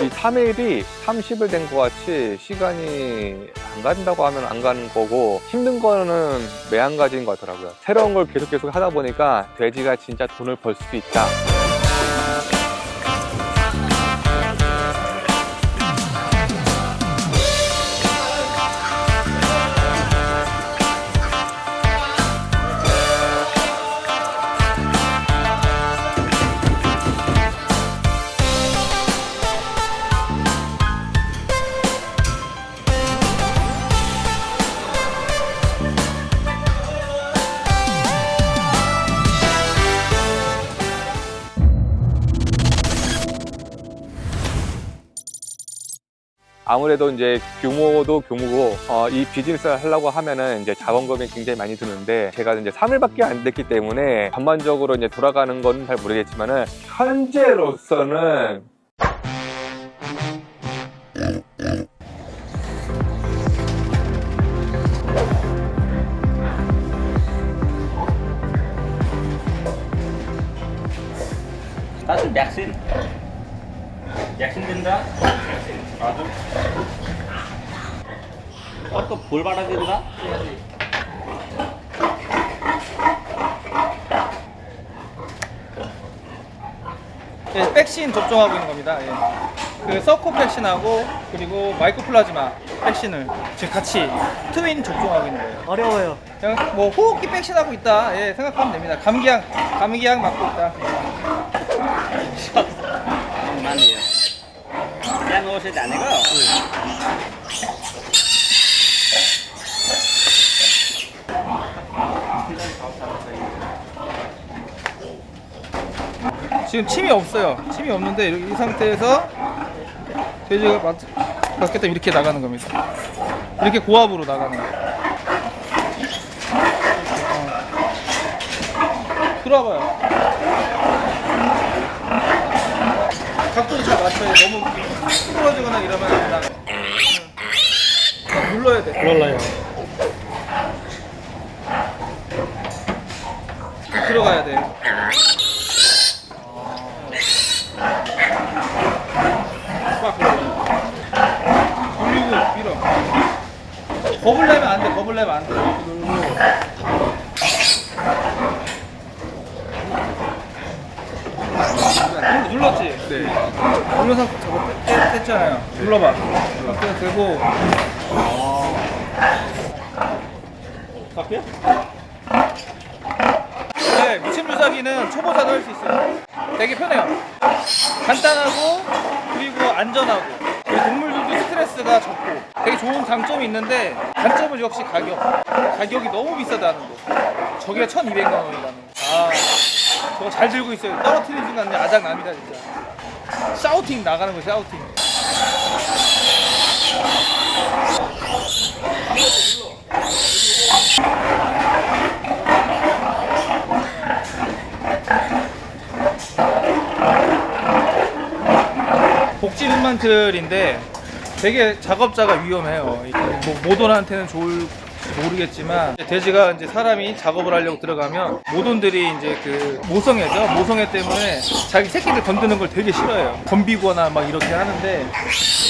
이 3일이 30일 된 것 같이 시간이 안 간다고 하면 안 가는 거고 힘든 거는 매한 가지인 것 같더라고요. 새로운 걸 계속 계속 하다 보니까 돼지가 진짜 돈을 벌수 있다. 아무래도 이제 규모도 규모고 어, 이 비즈니스를 하려고 하면은 이제 자본금이 굉장히 많이 드는데 제가 이제 3일밖에 안 됐기 때문에 전반적으로 이제 돌아가는 건 잘 모르겠지만은 현재로서는 Satu Jackson. Jackson 된다. 맞아. 어, 또볼 받아야 된다? 예, 백신 접종하고 있는 겁니다. 예. 그 서코 백신하고 그리고 마이크로플라즈마 백신을 지금 같이 트윈 접종하고 있는 거예요. 어려워요. 그냥 뭐 호흡기 백신하고 있다. 예, 생각하면 됩니다. 감기약 감기약 맞고 있다. Mana sẽ đánh cái 지금 침이 없어요. 침이 없는데 이- 이 상태에서 돼지가 맞, 맞겠다 이렇게 나가는 겁니다. 이렇게 고압으로 나가는 거예요. 어. 들어와봐요. 각도를 잘 맞춰야 돼. 너무 부러지거나 이러면 안 나. 눌러야 돼. 몰라요. 들어가야 돼. 꽉 눌러. 돌리고 밀어. 겁을 내면 안 돼. 겁을 내면 안 돼. 이렇게 누르고. 눌- 눌렀지? 네. 눌러서 저거 뺐- 뺐- 뺐잖아요. 눌러봐. 이렇게 되고. Kopi? 네, 무침 주사기는 초보자도 할 수 있어요. 되게 편해요. 간단하고 그리고 안전하고 그리고 동물들도 스트레스가 적고 되게 좋은 장점이 있는데 단점은 역시 가격. 가격이 너무 비싸다는 거. 저게 1,200만 원이라는 거. 아, 저거 잘 들고 있어요. 떨어뜨리는 순간 그냥 아작 납니다 진짜. 샤우팅 나가는 거 샤우팅. 복지 룸만틀인데 되게 작업자가 위험해요. 뭐 모돈한테는 좋을 모르겠지만 돼지가 이제 사람이 작업을 하려고 들어가면 모돈들이 이제 그 모성애죠. 모성애 때문에 자기 새끼들 건드는 걸 되게 싫어해요. 건비거나 막 이렇게 하는데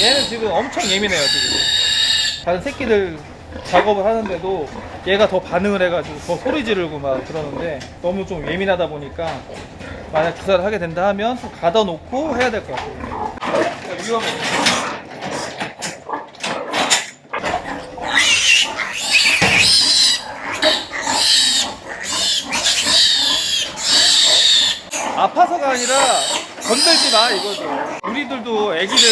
얘는 지금 엄청 예민해요. 지금 다른 새끼들 작업을 하는데도 얘가 더 반응을 해가지고 더 소리 지르고 막 그러는데 너무 좀 예민하다 보니까 만약 주사를 하게 된다 하면 좀 가둬놓고 해야 될 것 같아요. 위험해. 아파서가 아니라 건들지 마 이거죠. 우리들도 애기들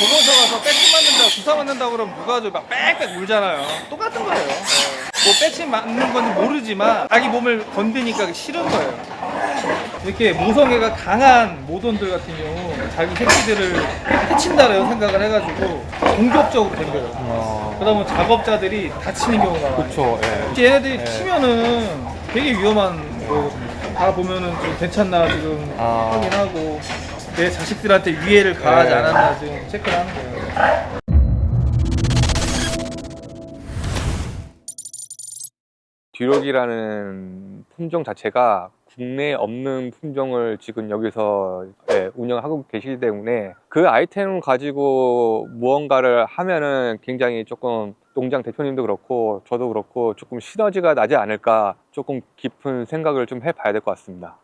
보건소 가서 백신 맞는다 주사 맞는다 그러면 누가 막 빽빽 울잖아요. 똑같은 거예요. 네. 뭐 백신 맞는 건 모르지만 자기 몸을 건드니까 싫은 거예요. 이렇게 모성애가 강한 모돈들 같은 경우 자기 새끼들을 해친다라고 생각을 해가지고 공격적으로 된 거예요. 그러다 보면 작업자들이 다치는 경우가 많아요. 그렇죠. 예. 얘네들이 치면은 되게 위험한 거 다 보면은 좀 괜찮나 지금 아. 확인하고 내 자식들한테 위해를 가하지 네. 않았나 지금 체크를 하는 거예요. 뒤로기라는 품종 자체가 국내에 없는 품종을 지금 여기서 예, 운영하고 계시기 때문에 그 아이템을 가지고 무언가를 하면은 굉장히 조금 농장 대표님도 그렇고 저도 그렇고 조금 시너지가 나지 않을까 조금 깊은 생각을 좀 해봐야 될 것 같습니다.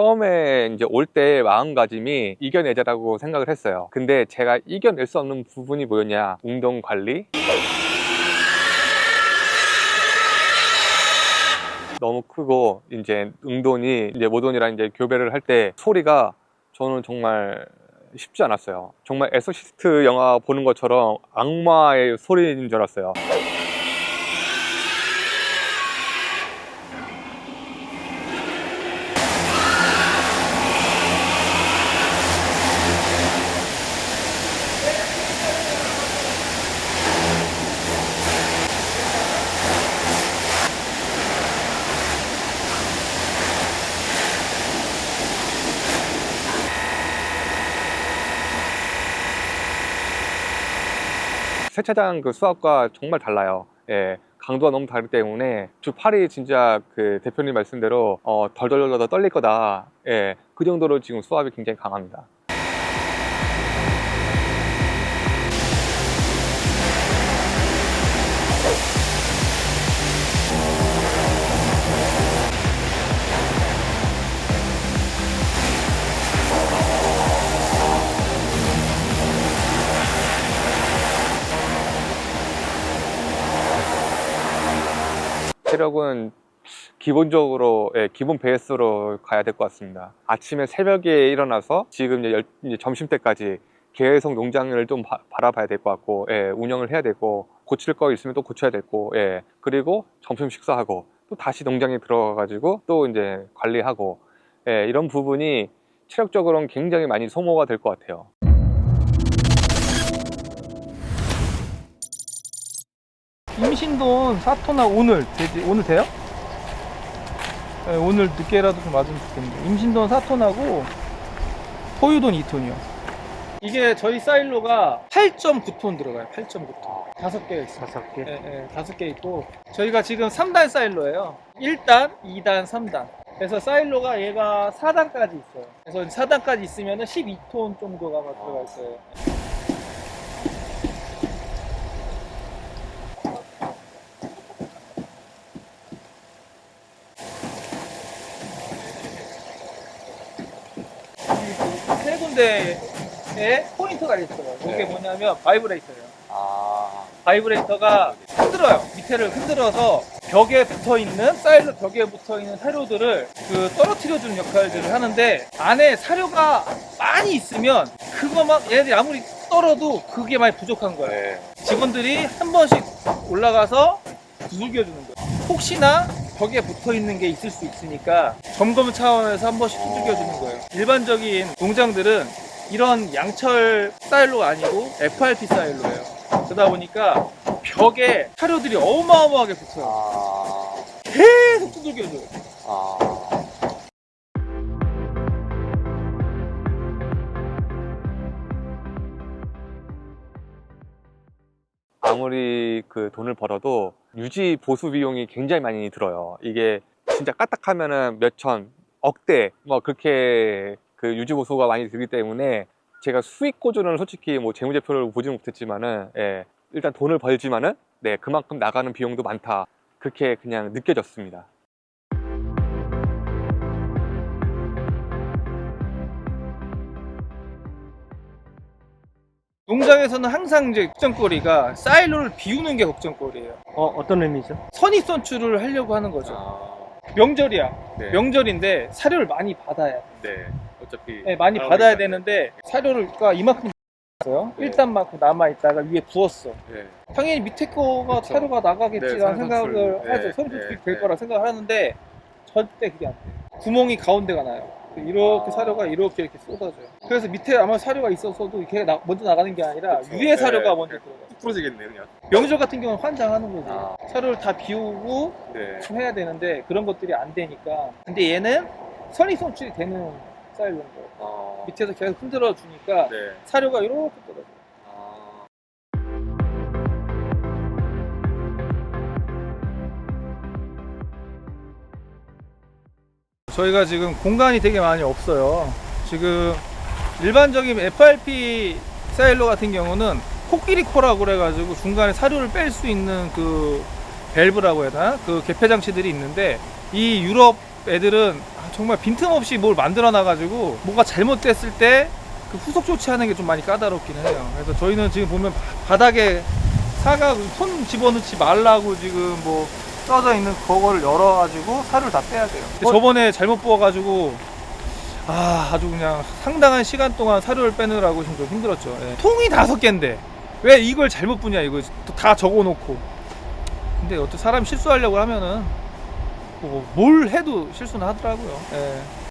처음에 이제 올 때 마음가짐이 이겨내자라고 생각을 했어요. 근데 제가 이겨낼 수 없는 부분이 뭐였냐? 운동 관리? 너무 크고 이제 응돈이 이제 모돈이랑 이제 교배를 할 때 소리가 저는 정말 쉽지 않았어요. 정말 에소시스트 영화 보는 것처럼 악마의 소리인 줄 알았어요. 세차장 그 수압과 정말 달라요. 예, 강도가 너무 다르기 때문에 주 팔이 진짜 그 대표님 말씀대로 어, 덜덜덜덜 떨릴 거다. 예, 그 정도로 지금 수압이 굉장히 강합니다. 체력은 기본적으로 예, 기본 베이스로 가야 될 것 같습니다. 아침에 새벽에 일어나서 지금 이제, 열- 이제 점심 때까지 계속 농장을 좀 바, 바라봐야 될 것 같고 예, 운영을 해야 되고 고칠 거 있으면 또 고쳐야 되고 예, 그리고 점심 식사하고 또 다시 농장에 들어가가지고 또 이제 관리하고 예, 이런 부분이 체력적으로는 굉장히 많이 소모가 될 것 같아요. 임신돈 4톤하 오늘 되지 오늘 돼요? 네, 오늘 늦게라도 좀 맞으면 좋겠는데 임신돈 4톤하고 포유돈 2톤이요. 이게 저희 사일로가 8.9톤 들어가요. 8.9톤. 다섯 개가 있어요. 다섯 개. 네, 네, 다섯 개 있고 저희가 지금 3단 사일로예요. 1단, 2단, 3단. 그래서 사일로가 얘가 4단까지 있어요. 그래서 4단까지 있으면 12톤 정도가 들어가 있어요. 세 군데에 포인트가 있어요. 이게 네. 뭐냐면 바이브레이터예요. 아, 바이브레이터가 흔들어요. 밑에를 흔들어서 벽에 붙어 있는 사일러 벽에 붙어 있는 사료들을 그 떨어뜨려 주는 역할들을 하는데 안에 사료가 많이 있으면 그거 막 얘네들이 아무리 떨어도 그게 많이 부족한 거예요. 네. 직원들이 한 번씩 올라가서 두들겨 주는 거예요. 혹시나 벽에 붙어 있는 게 있을 수 있으니까 점검 차원에서 한 번씩 두들겨 주는 거예요. 일반적인 농장들은 이런 양철 사일로가 아니고 FRP 사일로예요. 그러다 보니까 벽에 사료들이 어마어마하게 붙어요. 아, 계속 두들겨줘요. 아. 아무리 그 돈을 벌어도 유지 보수 비용이 굉장히 많이 들어요. 이게 진짜 까딱하면은 몇천, 억대 뭐 그렇게 그 유지 보수가 많이 들기 때문에 제가 수익 고조는 솔직히 뭐 재무제표를 보지는 못했지만은 예, 일단 돈을 벌지만은 네 그만큼 나가는 비용도 많다 그렇게 그냥 느껴졌습니다. 농장에서는 항상 이제 걱정거리가 사일로를 비우는 게 걱정거리예요. 어, 어떤 의미죠? 선입선출을 하려고 하는 거죠. 아, 명절이야. 네. 명절인데 사료를 많이 받아야 돼. 네. 어차피 네, 많이 나오니까. 받아야 되는데 사료를 그러니까 이만큼 있어요. 네. 1단만큼 남아 있다가 위에 부었어. 네. 당연히 밑에 거가 그쵸. 사료가 나가겠지라는 네, 생각을 출- 네, 하죠. 수출이 네, 될 네. 거라 생각을 하는데 절대 그게 안 돼 요. 구멍이 가운데가 나요. 이렇게 아. 사료가 이렇게 이렇게 쏟아져요. 그래서 밑에 아마 사료가 있었어도 이렇게 나- 먼저 나가는 게 아니라 그쵸. 위에 사료가 네, 먼저 네. 들어가요. 부러지겠네요, 그냥. 명절 같은 경우는 환장하는 거죠. 아. 사료를 다 비우고 네. 해야 되는데 그런 것들이 안 되니까. 근데 얘는 선입 송출이 되는 사이즈인 거예요. 아. 밑에서 계속 흔들어 주니까 네. 사료가 이렇게 떨어져 저희가 지금 공간이 되게 많이 없어요. 지금 일반적인 FRP 사일로 같은 경우는 코끼리 코라고 그래가지고 중간에 사료를 뺄 수 있는 그 밸브라고 해야 되나? 그 개폐 장치들이 있는데 이 유럽 애들은 아, 정말 빈틈없이 뭘 만들어 놔가지고 뭐가 잘못됐을 때 그 후속 조치하는 게 좀 많이 까다롭긴 해요. 그래서 저희는 지금 보면 바- 바닥에 사과 손 집어넣지 말라고 지금 뭐 써져 있는 그거를 열어가지고 사료를 다 빼야 돼요. 저번에 잘못 부어가지고 아 아주 그냥 상당한 시간 동안 사료를 빼느라고 좀 힘들었죠. 예. 통이 다섯 개인데 왜 이걸 잘못 부냐 이거 다 적어놓고. 근데 어떻게 사람 실수하려고 하면은 뭐뭘 해도 실수는 하더라고요. 예.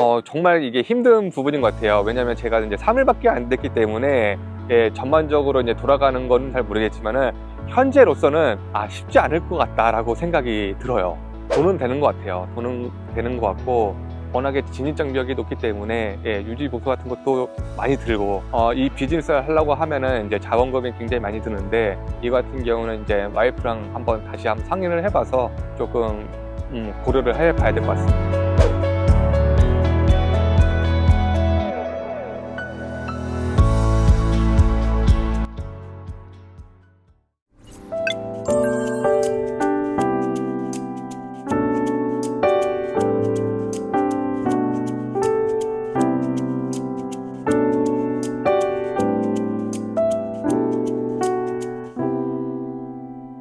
어, 정말 이게 힘든 부분인 것 같아요. 왜냐면 제가 이제 3일밖에 안 됐기 때문에 예, 전반적으로 이제 돌아가는 건 잘 모르겠지만은 현재로서는 아 쉽지 않을 것 같다라고 생각이 들어요. 돈은 되는 것 같아요. 돈은 되는 것 같고 워낙에 진입 장벽이 높기 때문에 예, 유지 보수 같은 것도 많이 들고 어, 이 비즈니스를 하려고 하면은 이제 자원금이 굉장히 많이 드는데 이 같은 경우는 이제 와이프랑 한번 다시 한번 상의를 해봐서 조금 음, 고려를 해봐야 될 것 같습니다.